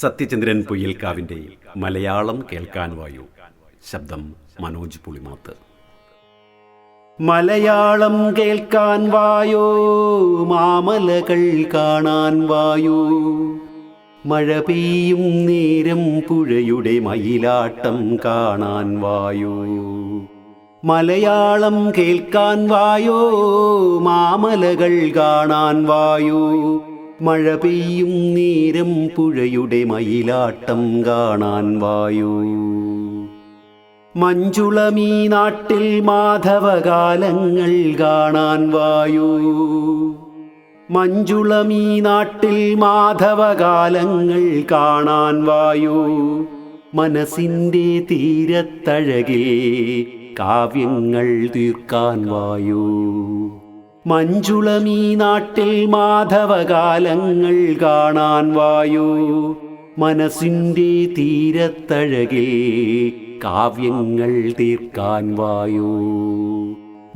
സത്യചന്ദ്രൻ പുയ്യൽക്കാവിന്റെ മലയാളം കേൾക്കാൻ വായു. ശബ്ദം മനോജ് പുളിമാത്ത്. മലയാളം കേൾക്കാൻ വായോ മാമലകൾ കാണാൻ വായോ. മഴ പെയ്യും നേരം പുഴയുടെ മയിലാട്ടം കാണാൻ വായോ. മലയാളം കേൾക്കാൻ വായോ മാമലകൾ കാണാൻ വായോ. മഴ പെയ്യും നേരം പുഴയുടെ മയിലാട്ടം കാണാൻ വായോ. മഞ്ജുളമീ നാട്ടിൽ മാധവകാലങ്ങൾ കാണാൻ വായൂ. മഞ്ജുളമീ നാട്ടിൽ മാധവകാലങ്ങൾ കാണാൻ വായൂ. മനസ്സിന്റെ തീരത്തഴകേ കാവ്യങ്ങൾ തീർക്കാൻ വായൂ. മഞ്ജുളമീ നാട്ടിൽ മാധവകാലങ്ങൾ കാണാൻ വായു. മനസ്സിന്റെ തീരത്തഴകേ കാവ്യങ്ങൾ തീർക്കാൻ വായോ.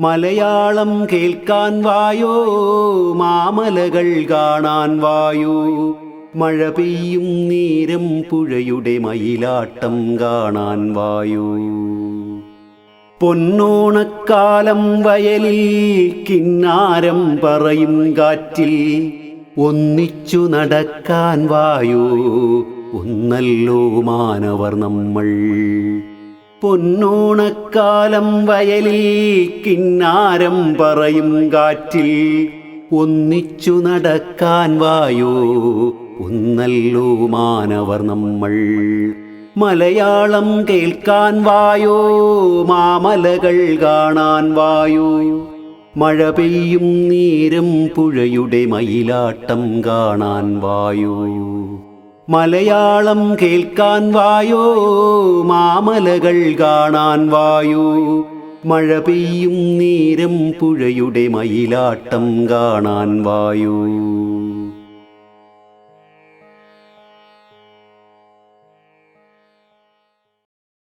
മലയാളം കേൾക്കാൻ വായോ മാമലകൾ കാണാൻ വായോ. മഴ പെയ്യും നേരം പുഴയുടെ മയിലാട്ടം കാണാൻ വായോ. പൊന്നോണക്കാലം വയലിൽ കിന്നാരം പറയും കാറ്റിൽ. ഒന്നിച്ചു നടക്കാൻ വായു ഒന്നല്ലോ മാനവർ നമ്മൾ. പൊന്നോണക്കാലം വയലിൽ കിന്നാരം പറയും കാറ്റിൽ. ഒന്നിച്ചു നടക്കാൻ വായോ ഒന്നല്ലോ മാനവർ നമ്മൾ. മലയാളം കേൾക്കാൻ വായോ? മാമലകൾ കാണാൻ വായോ? മഴ പെയ്യും നീരും പുഴയുടെ മയിലാട്ടം കാണാൻ വായോ? മലയാളം കേൾക്കാൻ വായോ? മാമലകൾ കാണാൻ വായോ? മഴ പെയ്യും നീരും പുഴയുടെ മയിലാട്ടം കാണാൻ വായോ?